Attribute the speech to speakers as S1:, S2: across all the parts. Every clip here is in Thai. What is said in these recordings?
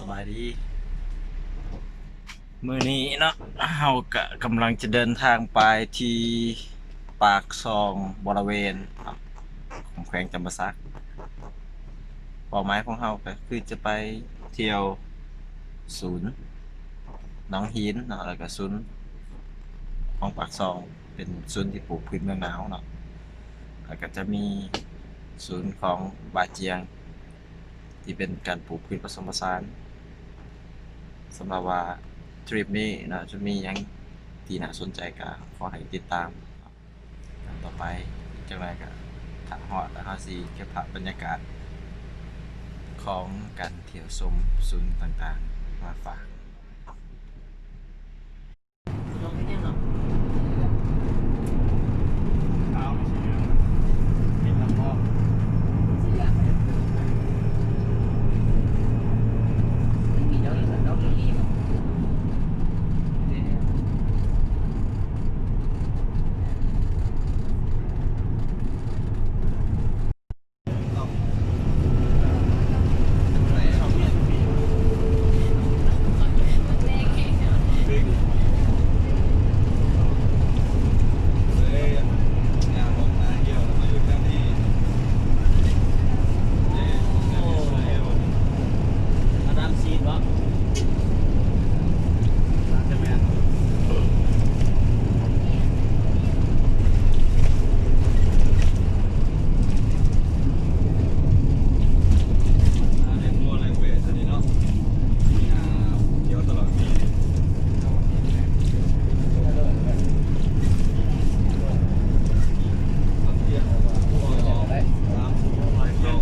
S1: สบายดี มือนี้เนาะเฮากะกำลังจะเดินทางไปที่ปากซองบริเวณของแขวงจำปาสักเป้าหมายของเฮาก็คือจะไปเที่ยวศูนย์น้องหินเนาะแล้วก็ศูนย์ของปากซองเป็นศูนย์ที่ปลูกพืชเมืองหนาวเนาะแล้วก็จะมีศูนย์ของบาเจียง ที่เป็นการปลูกพืชผสมผสานสำหรับว่าทริปนี้นะจะมียังที่น่าสนใจก็ขอให้ติดตามครับต่อไปจังไรก็ถังหอดแล้วเฮาสิเก็บภาพบรรยากาศของการเที่ยวชมศูนย์ต่างๆ มาฝาก
S2: มาดามซีนวะ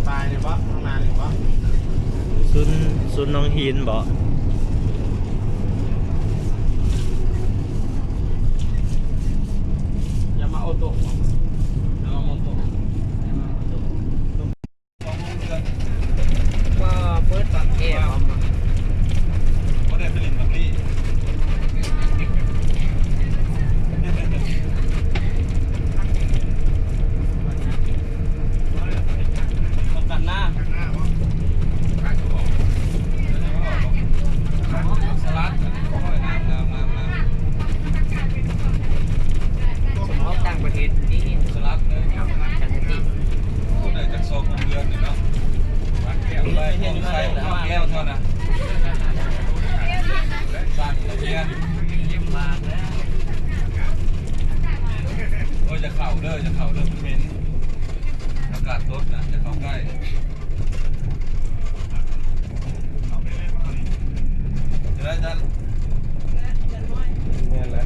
S3: ตายเลยวะข้างหน้าเลยวะ
S1: ศูนย์ ศูนย์หน้องหินบ่
S3: อย่ามาเอาตัวอย่ามาเอาตัว
S2: ว่าเปิดปากแก้วมา
S3: ก็ได้ผลิตแบบนี้
S2: ต้องกันหน้า
S3: สลัดน้ำน้ำน้ำน้ำ
S2: สมองต่างประเทศนี่
S3: สลัดเลย
S2: ครับจันทิ
S3: ได้จากโซ่ของเดือนนี่เนาะแก้วไปของใช้แก้วเท่านั้นสร้างตะเกียง
S2: มาแล้ว
S3: โอ้ยจะเข่าเด้อจะเข่าเด้อมันเหม็นอากาศลดนะ จะได้จัน
S4: เนี่ยแหละ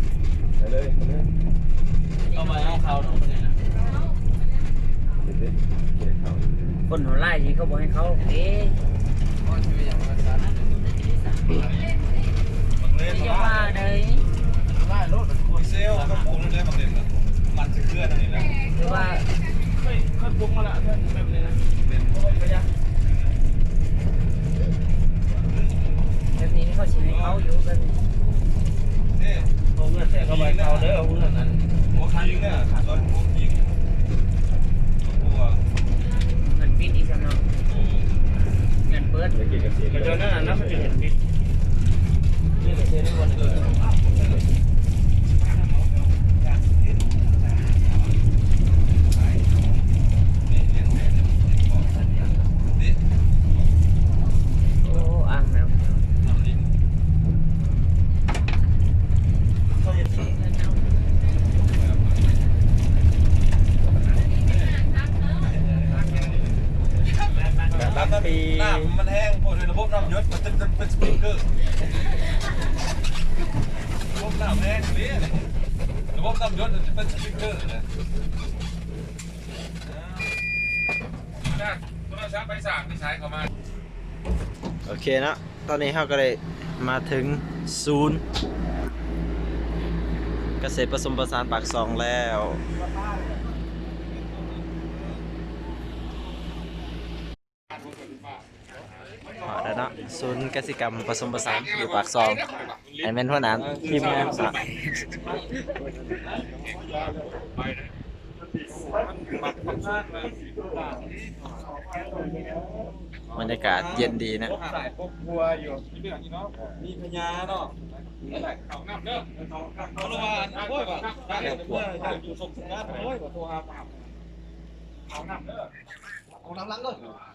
S4: ไปเลยไปเลย
S2: ก็มาเอาเขาเนาะเนี่ยนะ
S4: เด็ดเด็ดเด็ดเขา
S2: คนหัวไล่ที่เขาบอกให้เขาเอ๊ะ
S3: บักเล่น
S2: จะ
S3: มา
S2: ว่าเลย
S3: คุยเซลกับปูนั่นได้บักเล่นนะมันจะเคลื่อนอันนี้นะ
S2: หรือว่า
S3: ค่ อยค่อยปรุงมาละเพื่อนแบบนี้นะเป็น
S2: แบบนี้เขาชิให้เขาอยู่กัน
S3: นี่
S2: เอาเงินแต่เขาไปเขาเด้อเอาเงินนั้น
S3: หัวคิงเนี่ยตอนหัวคิงตัว
S2: เงินปิดอีกสักหน่อยเงินเปิด
S4: เด็กเก่งกับเสียง
S2: เดี๋ยวนั้นนะมันจะเห็นปิดนี่ก็เซ็นวันเกิด
S3: นี่เนี่ยนี่
S2: โอ้อ่างน้ำ
S3: น้ำลิ้น
S2: เขาจะตีเงินเอา
S4: รับปี
S3: น้ำมันแห้งพอด้วยระบบน้ำยศมันจะเป็นสปริงเกอร์ระบบน้ำแห้งนี่ระบบน้ำยศจะเป็นสปริงเกอร์นะจ้าโทรศัพท์ไปสั่งที่ใช้เข้ามา
S1: โอเคนะ ตอนนี้เราก็ได้มาถึงศูนย์เกษตรผสมผสานปากซองแล้ว มาแล้วเนาะศูนย์กสิกรรมผสมผสานอยู่ปากซองไอแมนหัวหน้ำทีมงานอะ
S3: ปักปักข้างมา
S4: อ๋อ
S1: บรรยากาศเย็นดีนะ
S3: สายพกบัวอยู่มีพญาเนาะเขาน้ำเด้อเขาลงมาโอ้ยว่ะได้เมื่ออยู่สงสารโอ้ยว่าโทรหาเขาน้ำเด้อ
S4: ของน้ำล้างเลย
S3: น่าจะรอ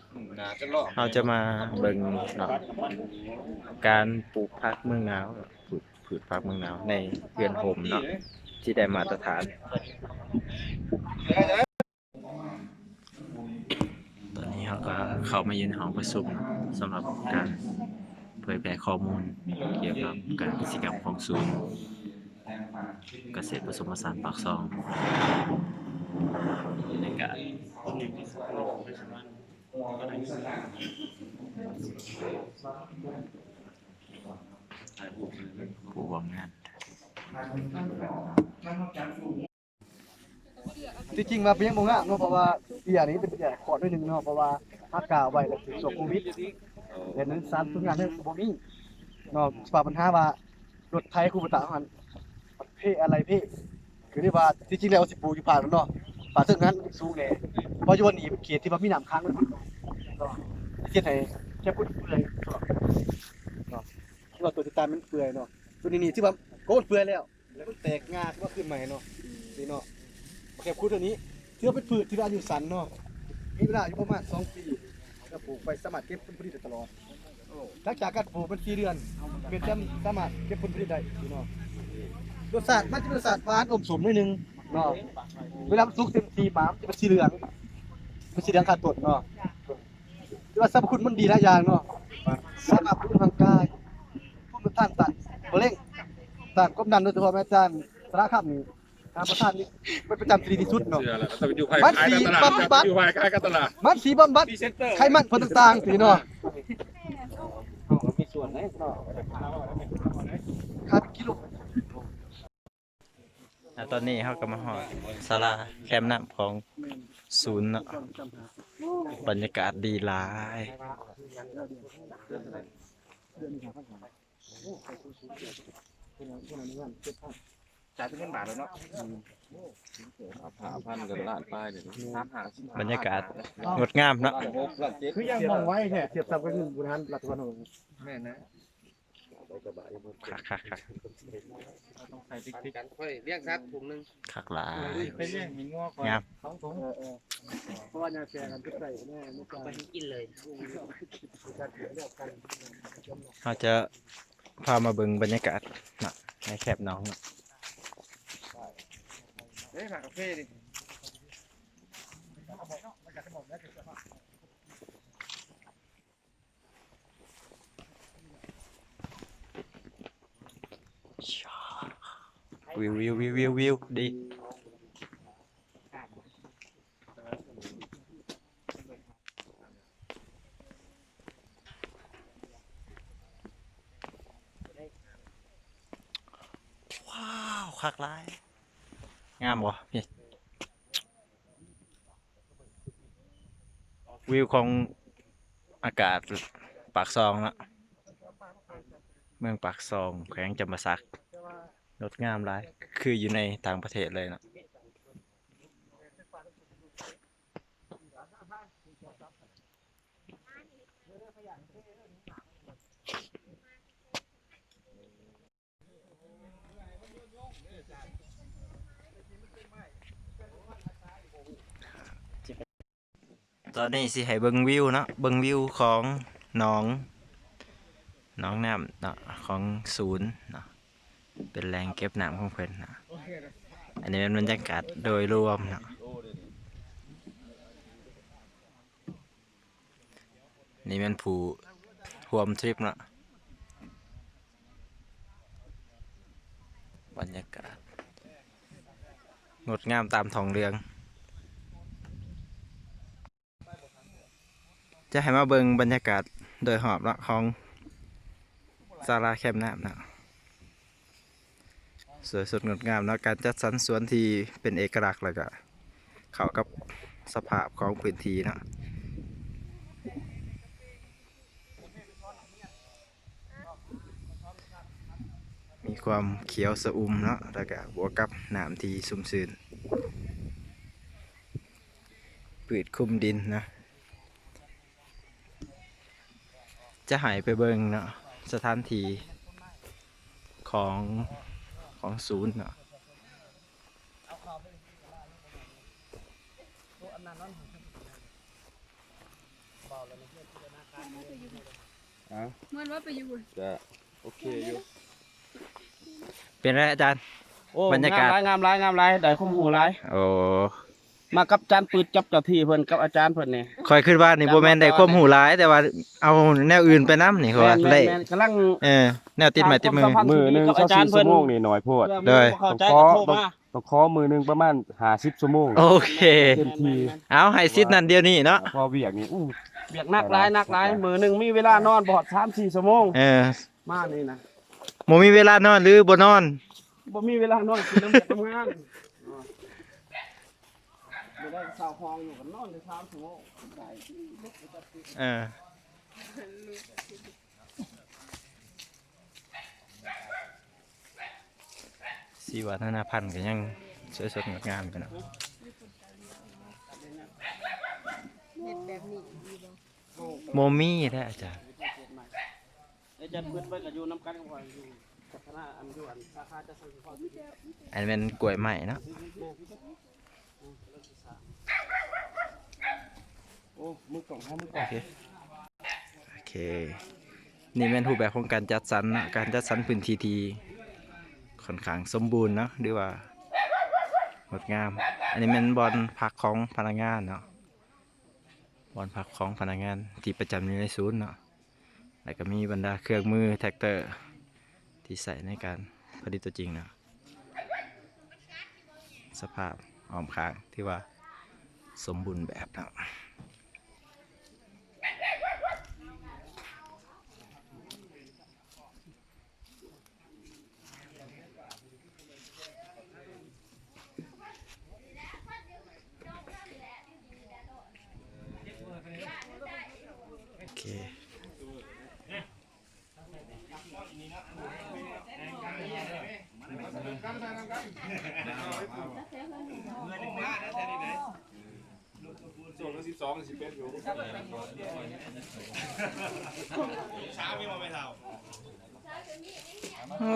S1: เราจะมาเบิ่งเนาะการปลูกผักเมืองหนาวปลูกพืชผักเมืองหนาวในเรือนโฮมเนาะที่ได้มาตรฐาน ตอนนี้เขาก็เข้ามายืนห้องประชุมสำหรับการเผยแพร่ข้อมูลเกี่ยวกับการกิจกรรมของศูนย์เกษตรผสมผสานปากซองในการ ผู้ร่วมงาน
S5: ที่จริงมาเป็นยังบ่งามเนาะเพราะว่าเบียร์นี้เป็นเบียร์ขอดด้วยหนึ่งเนาะเพราะว่าอากาศไว้แล้วติดโควิดเห็นนั้นสารทุกงานเรื่องบ่มีเนาะสภาพปัญหาว่ารถไทยคูปตะมันเพอะไรเพคือที่ว่าที่จริงแล้วสิปูอยู่ภานเนาะ ป่าซึ่งนั้นสูงแน่เพราะอยู่วันนี้เขตที่ว่ามีน้ำค้างมันเนาะเขตไหนแค่พูดเปลือยเนาะที่ว่าตัวติดตามมันเปื่อยเนาะตัวนี้นี่ที่ว่าโกนเปื่อยแล้วแล้วก็แตกงาขึ้นมาขึ้นใหม่เนาะนี่เนาะแคบคูดตัวนี้ถือว่าเป็นพืชที่ว่าอายุสั้นเนาะมีเวลาอยู่ประมาณ2ปีแล้วปลูกไปสามารถเก็บผลผลิตได้ตลอดหลังจากการปลูกเป็น4เดือนเป็นจำสามารถเก็บผลผลิตได้อยู่เนาะรสชาติมันจะรสชาติหวานอมสมนิดนึง เนาะเวลามันสุกเต็มทีปามนจะเป็นสีเหลืองเป็นสีเหลืองขาดตดเนาะที่ว่าสรรพคุณมันดีหลายอย่างเนาะสามารถบำรุงร่างกายภูมิต้านต้านมะเร็งต้านความดันโดยเฉพาะแม่จานสารคามนี่การประทานนี่เป็นประจำปีที่สุดเนาะ
S3: เสือแล้วต้องอยู่ภายใต้ตลาดอยู่ภายใต้ตลาด
S5: มันสีบำบัด
S3: ดีเซนเตอร์
S5: ไขมันผลต่างๆสีเนาะ
S2: มีส่วนไหนเนาะ
S5: ค่ากิโล
S1: แล้วตอนนี้เขาก็มาหอดศาลาแคมป์น้ำของศูนย์เนาะบรรยากาศดีหลาย
S2: จ่ายเป็นเงินบาทแล้วเนาะ
S4: ผ่าพันกันล้านป้ายเดี๋ยว
S2: สามหาสิบบ
S1: รรยากาศงดงามเนาะ
S4: หกล้านเจ็ด
S5: คือยังมองไว้แท้เทียบซับกับเงินบุญหันรัฐบาลของ
S2: แม่นะ
S1: คักคักคัก
S2: ต้องใส่ติ๊กติ๊กกันค่อยเลี้ยงสักถุงนึง
S1: คักหลาย
S2: ไปเลี้ยงมีง้อก่อน
S1: งาม
S2: สองถุง
S5: เพราะว่าเนี่ยแชร์กันทุกใส่แน่ไม่ใช่
S2: ไปกินเลย
S1: เขาจะพามาเบิ่งบรรยากาศนะในแคบน้องเฮ้
S2: ยฝากกาแฟดิ
S1: วิววิววิววิววิวดีว้าวคักหลายงามบ่พี่วิวของอากาศปากซองละเมืองปากซองแขวงจำปาสัก งดงามหลาย คืออยู่ในต่างประเทศเลยเนาะตอนนี้สิให้เบิ่งวิวเนาะเบิ่งวิวของหนองหนองน้ำเนาะของศูนย์เนาะ เป็นแรงเก็บน้ำของเพิ่นนะอันนี้เป็นบรรยากาศโดยรวมนะนี่เป็นผู้รวมทริปนะบรรยากาศงดงามตามท้องเรือง จะให้มาเบิงบรรยากาศโดยหอบเนาะของศาลาแคมป์น้ำนะ สวยสดงดงามนะการจัดสรรสวนที่เป็นเอกลักษณ์แล้วก็เข้ากับสภาพของพื้นที่นะมีความเขียวสะอุ่มเนาะแล้วก็บวกกับน้ำที่ชุ่มชื้นพืชคลุมดินนะจะหายไปเบิ่งเนาะสถานที่ของ ของศูนย์เนาะ
S6: มันว่าไปอยู่
S4: จะโอเคอยู่
S1: เป็นไรอาจารย์
S2: โอ้
S1: บรรยากาศ
S2: งามหลายงามหลายงามหลายได้ข้อมูลหลาย
S1: โอ้
S2: มากับอาจารย์ปืดจับเจ้าที่เพิ่นกับอาจารย์เพิ่นนี่
S1: คอยขึ้นว่านี่บ่แม่นได้ความหูหลาย แต่ว่าเอาแนวอื่นไปนํนี่เขาว่า
S2: แม่น
S1: ไล่
S2: แม่นกำลัง
S1: เออแนวติดไม้ติดมือ
S2: ความสัมพันธ์
S4: มือหนึง
S2: กับ
S4: เช้า
S2: อาจารย์
S4: 4
S2: เพิ่
S4: ชั่
S2: น
S4: วโมงนี่น้อยโพด
S2: เพื่อ
S1: ได้
S2: บ่เข้าใจก็โทรมา
S4: ต้องขอมือหนึงประมาณ50ชั่วโมง
S1: โอเค
S4: เต็มที
S1: เอาให้ซิดนั่นเดียวนี้เนาะ
S4: พอเวียกนี่อู้
S2: เบียกนักหลายนักหลายมือหนึงมีเวลานอนบ่ฮอด3-4ชั่วโมง
S1: เออ
S2: มานี่นะ
S1: บ่มีเวลานอนหรือบ่นอน
S2: บ่มีเวลานอนกินน้ำเบียกทำงานอ๋อบ่ ได้เศร้าห้องอยู่กันนอนได้3ชั่วโมงได้
S1: เออสีวัฒนาพันธ์ก็ยังสวยสดงดงามอยู่เนาะ
S6: เฮ็ดแบบนี้ดีบ่
S1: โมมี่แท้อาจารย์
S2: อาจารย์ปืดไปก็อยู่นํกันกับว่าอยู่นาอันอยู่อันสาขาจะสังเคราะห์
S1: อันเป็นกล้วยใหม่เนาะ
S2: โอ้มือกล่องให้มือกล่
S1: โอ
S2: อง
S1: เคโอเค นี่เป็นรูปแบบของการจัดสรรเนาะการจัดสรรพื้นที่ที่ค่อนข้างสมบูรณ์เนาะหรือว่างดงาม อันนี้เป็นบอลพักของพนักงานเนาะบอลพักของพนักงานที่ประจำอยู่ในศูนย์เนาะแล้วก็มีบรรดาเครื่องมือแท็กเตอร์ที่ใส่ในการผลิตตัวจริงเนาะสภาพอ้อมค้างที่ว่าสมบูรณ์แบบเนาะ เค
S3: ส่วนละ12 11อยู่
S1: โอ้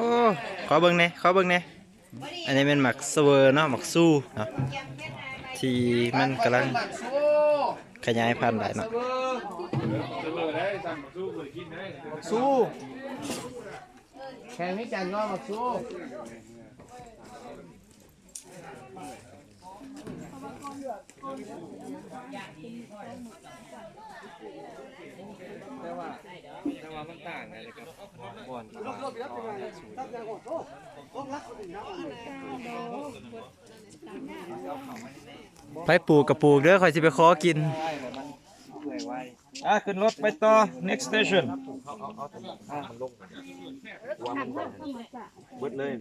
S1: ขอเบิ่งหน่ยขอเบิ่งหน่อยอันนี้เป็นหมักสเวอร์เนาะหมักสู้เนาะที่มันกำลัง ขยายพันธุ์ได้เนาะ
S3: เสมอได้สั่งมาสู้บ่ได้กินได้
S2: สู้แข่งให้จันก็มาสู้
S4: แต่ว่าแต่างนะครับบอลที่ว่า
S1: ไปปลูกกับปลูกเด้อคอยสิไปขอกิน
S3: อะขึ้นรถไปต่อ next station
S4: เบิดเลย